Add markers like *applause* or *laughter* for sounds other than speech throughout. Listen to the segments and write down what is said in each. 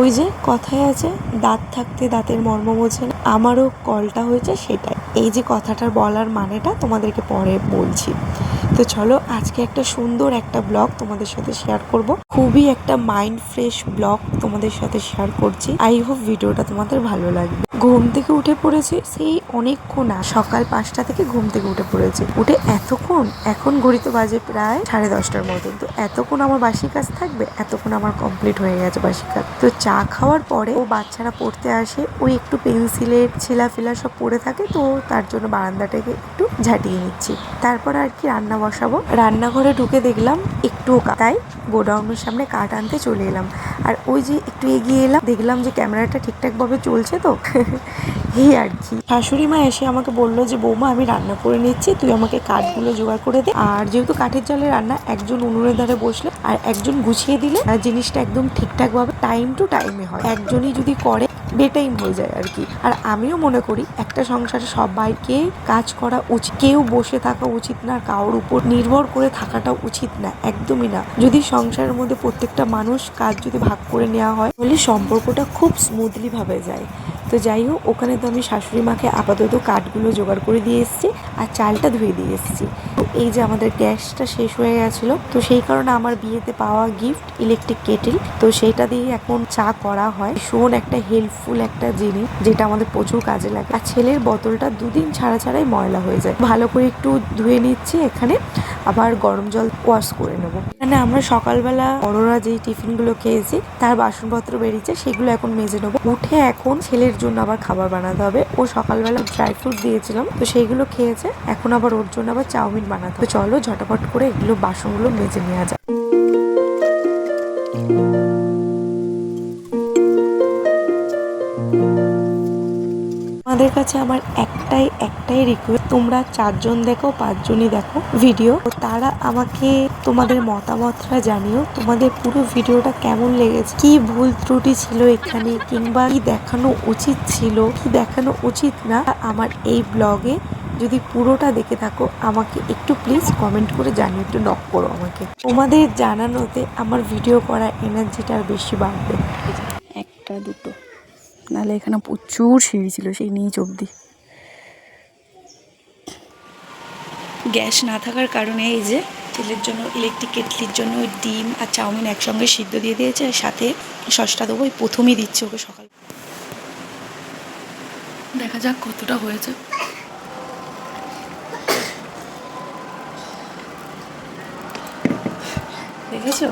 ওই যে কথায় আছে, দাঁত থাকতে দাঁতের মর্ম বোঝে না। আমারও কলটা হয়েছে সেটাই এই যে কথাটার বলার মানেটা তোমাদেরকে পরে বলছি তো চলো আজকে একটা সুন্দর একটা ব্লগ তোমাদের সাথে শেয়ার করব। খুবই একটা মাইন্ড ফ্রেশ ব্লগ তোমাদের সাথে শেয়ার করছি। আই হোপ ভিডিওটা তোমাদের ভালো লাগবে। ঘুম থেকে উঠে পড়েছি সেই অনেকক্ষণ সকাল পাঁচটা থেকে ঘুম থেকে উঠে পড়েছি। উঠে এতক্ষণ, এখন ঘড়িতে বাজে প্রায় সাড়ে দশটার মতন। তো এতক্ষণ আমার বাসি কাজ থাকবে, এতক্ষণ আমার কমপ্লিট হয়ে গেছে বাসি কাজ। তো চা খাওয়ার পরে ও বাচ্চারা পড়তে আসে ওই একটু পেন্সিলের ছেলা ফেলা সব পড়ে থাকে, তো তার জন্য বারান্দাটাকে একটু ঝাঁটিয়ে নিচ্ছি। তারপর আর কি রান্না বসাবো। রান্নাঘরে ঢুকে দেখলাম একটু তাই গোডাউনের সামনে কাঠ আনতে চলে এলাম। আর ওই যে একটু এগিয়ে এলাম, দেখলাম যে ক্যামেরাটা ঠিকঠাক ভাবে চলছে তো। *laughs* এই আর কি। শাশুড়ি মা এসে আমাকে বলল যে, বৌমা, আমি রান্না করে নিচ্ছি, তুই আমাকে কাঠগুলো জোগাড় করে দে। আর যেহেতু কাঠের জলে রান্না, একজন উনুনের ধারে বসলে আর একজন গুছিয়ে দিলে জিনিসটা একদম ঠিকঠাক ভাবে টাইম টু টাইমে হয়। একজনই যদি করে বেটাইম হয়ে যায় আর কি। আর আমিও মনে করি একটা সংসারে সবাইকে কাজ করা উচিত, কেউ বসে থাকা উচিত না, কারোর উপর নির্ভর করে থাকাটা উচিত না, একদমই না। যদি সংসারের মধ্যে প্রত্যেকটা মানুষ কাজ যদি ভাগ করে নেওয়া হয়, তাহলে সম্পর্কটা খুব স্মুথলি ভাবে যায়। তো যাই হোক, ওখানে তো আমি শাশুড়ি মাকে আপাতত কাঠগুলো জোগাড় করে দিয়ে এসেছি আর চালটা ধুয়ে দিয়ে এসেছি। তো এই যে আমাদের গ্যাসটা শেষ হয়ে গেছিল, তো সেই কারণে আমার বিয়েতে পাওয়া গিফট ইলেকট্রিক কেটেল তো সেইটা দিয়ে এখন চা করা হয়। ভীষণ একটা হেল্পফুল একটা জিনিস, যেটা আমাদের প্রচুর কাজে লাগে। আর ছেলের বোতলটা দুদিন ছাড়া ছাড়াই ময়লা হয়ে যায়। ভালো করে একটু ধুয়ে নিচ্ছি, এখানে আবার গরম জল ওয়াশ করে নেব। এখানে আমরা সকালবেলা বড়রা যেই টিফিনগুলো খেয়েছি, তার বাসনপত্র বেরিয়েছে, সেগুলো এখন মেজে নেব। উঠে এখন ছেলের জন্য আবার খাবার বানাতে হবে। ও সকালবেলা ড্রাই ফ্রুট দিয়েছিলাম, তো সেইগুলো খেয়েছে। এখন আবার ওর জন্য আবার চাউমিন বানাতে চলো ঝটাপট করে এগুলো বাসনগুলো মেজে নেওয়া যায় তোমাদের কাছে আমার একটাই একটাই রিকোয়েস্ট তোমরা চারজন দেখো, পাঁচজনই দেখো ভিডিও তারা আমাকে, তোমাদের মতামতটা জানিও। তোমাদের পুরো ভিডিওটা কেমন লেগেছে? কি ভুল ত্রুটি ছিল এখানে? কিংবা কি দেখানো উচিত ছিল? কি দেখানো উচিত না? আমার এই ব্লগে যদি পুরোটা দেখে থাকো আমাকে একটু প্লিজ কমেন্ট করে জানিও একটু নক করো আমাকে। তোমাদের জানানোতে আমার ভিডিও করার এনার্জিটা আর বেশি বাড়বে। একটা দুটো। নাহলে এখানে প্রচুর সিঁড়ি ছিল সেই নিচ অবধি। গ্যাস না থাকার কারণে এই যে তেলের জন্য ইলেকট্রিক কেটলির জন্য ওই ডিম আর চাউমিন একসঙ্গে সিদ্ধ দিয়ে দিয়েছে আর সাথে সসটা দেবো ওই প্রথমেই দিচ্ছে ওকে সকাল। দেখা যাক কতটা হয়েছে। দেখেছ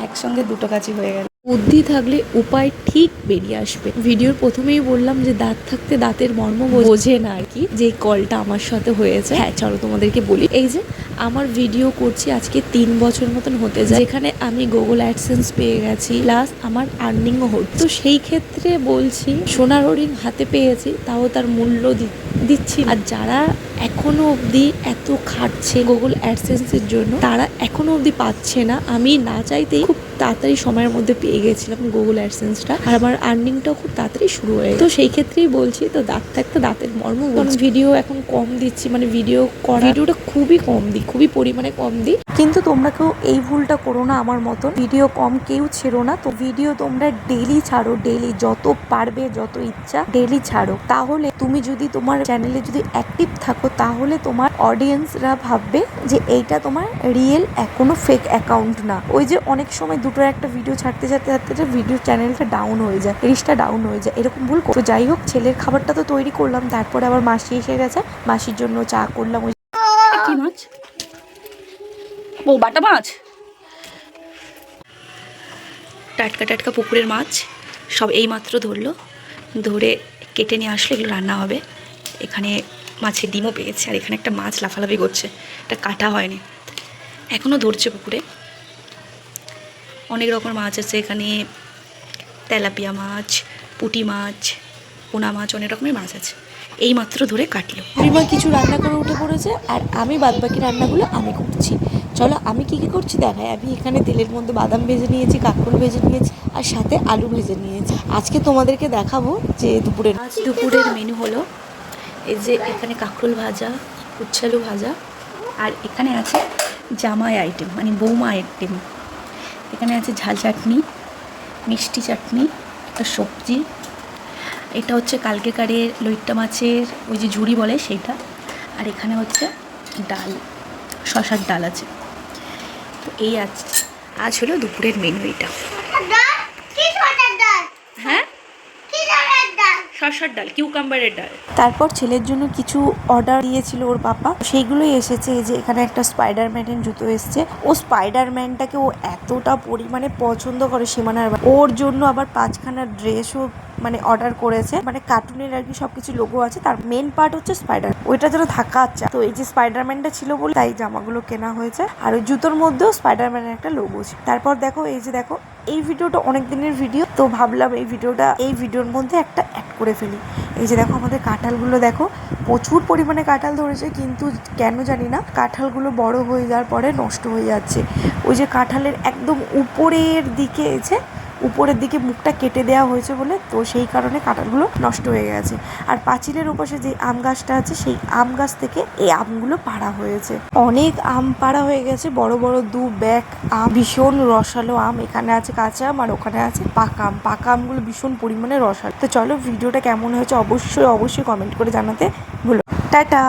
একসঙ্গে দুটো কাজই হয়ে গেল। বুদ্ধি থাকলে উপায় ঠিক বেরিয়ে আসবে। ভিডিওর প্রথমেই বললাম যে দাঁত থাকতে দাঁতের মর্ম বোঝে না আর কি। যে কলটা আমার সাথে হয়েছে। হ্যাঁ চলো তোমাদেরকে বলি। এই যে আমার ভিডিও করছি আজকে তিন বছর মতন হতে যায়। যেখানে আমি গুগল অ্যাডসেন্স পেয়ে গেছি প্লাস আমার আর্নিংও হচ্ছে। তো সেই ক্ষেত্রে বলছি, সোনার হরিণ হাতে পেয়েছি, তাও তার মূল্য দি- দিচ্ছি আর যারা এখনও অবধি এত খাটছে গুগল অ্যাডসেন্সের জন্য তারা এখনও অবধি পাচ্ছে না। আমি না চাইতেই খুব তাড়াতাড়ি সময়ের মধ্যে পেয়ে গেছিলাম গুগল অ্যাডসেন্সটা আর আমার আর্নিংটাও খুব তাড়াতাড়ি শুরু হয়ে। তো সেই ক্ষেত্রেই বলছি তো দাঁত থাকতে দাঁতের মর্ম ভিডিও এখন কম দিচ্ছি মানে ভিডিও করা ভিডিওটা খুবই কম দিই খুবই পরিমাণে কম দিই। কিন্তু তোমরা কেউ এই ভুলটা করো না আমার মতন। ভিডিও কম কেউ ছেড়ো না। তো ভিডিও তোমরা ডেলি ছাড়ো ডেলি যত পারবে, যত ইচ্ছা ডেলি ছাড়ো। তাহলে তুমি যদি তোমার চ্যানেলে যদি অ্যাক্টিভ থাকো, তাহলে তোমার অডিয়েন্সরা ভাববে যে এইটা তোমার রিয়েল কোনো ফেক অ্যাকাউন্ট না। ওই যে অনেক সময় দুটো একটা ভিডিও ছাড়তে ছাড়তে ছাড়তে ভিডিও চ্যানেলটা ডাউন হয়ে যায় রিচটা ডাউন হয়ে যায়। এরকম ভুল। তো যাই হোক, ছেলের খাবারটা তো তৈরি করলাম, তারপরে আবার মাসি এসে গেছে। মাসির জন্য চা করলাম ও, বাটা মাছ? টাটকা টাটকা পুকুরের মাছ, সব এই মাত্র ধরলো। ধরে কেটে নিয়ে আসলে, এগুলো রান্না হবে। এখানে মাছের ডিমও পেয়েছে, আর এখানে একটা মাছ লাফালাফি করছে। এটা কাটা হয়নি। এখনও ধরছে পুকুরে। অনেক রকম মাছ আছে এখানে। তেলাপিয়া মাছ, পুঁটি মাছ, পোনা মাছ, অনেক রকমের মাছ আছে। এই মাত্র ধরে কাটলো। পরিবার কিছু রান্না করে উঠে পড়েছে, আর আমি বাদবাকি রান্নাগুলো আমি করছি। চলো, আমি কি কি করছি? দেখাই, আমি এখানে তেলের মধ্যে বাদাম ভেজে নিয়েছি, কাঁকরোল ভেজে নিয়েছি, আর সাথে আলু ভেজে নিয়েছি। আজকে তোমাদেরকে দেখাবো যে দুপুরের আজ দুপুরের মেনু হলো এই যে এখানে কাঁকরোল ভাজা, উচ্ছালু ভাজা, আর এখানে আছে জামাই আইটেম মানে বৌমা আইটেম এখানে আছে ঝাল চাটনি, মিষ্টি চাটনি, একটা সবজি। এটা হচ্ছে কালকেকারের লইট্টা মাছের, ওই যে ঝুড়ি বলে সেইটা। আর এখানে হচ্ছে ডাল, শশার ডাল আছে। তো এই আজ আজ হলো দুপুরের মেনু এটা হ্যাঁ? কি ডাল? কিউকাম্বারের ডাল। তারপর ছেলের জন্য কিছু অর্ডার দিয়েছিল ওর পাপা। সেইগুলোই এসেছে যে এখানে একটা স্পাইডারম্যানের জুতো এসেছে। ও স্পাইডারম্যানটাকে ও এতটা পরিমাণে পছন্দ করে সীমানার ওর জন্য আবার পাঁচখানা ড্রেসও মানে অর্ডার করেছে। মানে কার্টুনের আর কি সবকিছু লোগো আছে। তার মেন পার্ট হচ্ছে স্পাইডার ওইটা যেন থাকা আচ্ছা। তো এই যে স্পাইডারম্যানটা ছিল বলে তাই জামাগুলো কেনা হয়েছে। আর ওই জুতোর মধ্যেও স্পাইডারম্যানের একটা লোগো ছিল। তারপর দেখো, এই যে দেখো, এই ভিডিওটা অনেক দিনের ভিডিও। তো ভাবলাম এই ভিডিওটা, এই ভিডিওর মধ্যে একটা অ্যাড করে ফেলি। এই যে দেখো, আমাদের কাঁঠালগুলো দেখো, প্রচুর পরিমাণে কাঁঠাল ধরেছে, কিন্তু কেন জানি না, কাঁঠালগুলো বড় হয়ে যাওয়ার পরে নষ্ট হয়ে যাচ্ছে। ওই যে কাঁঠালের একদম উপরের দিকে এসে উপরের দিকে মুখটা কেটে দেওয়া হয়েছে বলে, তো সেই কারণে কাঁঠালগুলো নষ্ট হয়ে গেছে। আর পাঁচিলের ওপাশে যে আম গাছটা আছে, সেই আম গাছ থেকে এই আমগুলো পাড়া হয়েছে। অনেক আম পাড়া হয়ে গেছে, বড় বড় দু ব্যাগ আম, ভীষণ রসালো আম। এখানে আছে কাঁচা আম আর ওখানে আছে পাকা আম। পাকা আমগুলো ভীষণ পরিমাণে রসালো। তো চলো, ভিডিওটা কেমন হয়েছে অবশ্যই অবশ্যই কমেন্ট করে জানাতে ভুলো টাটা!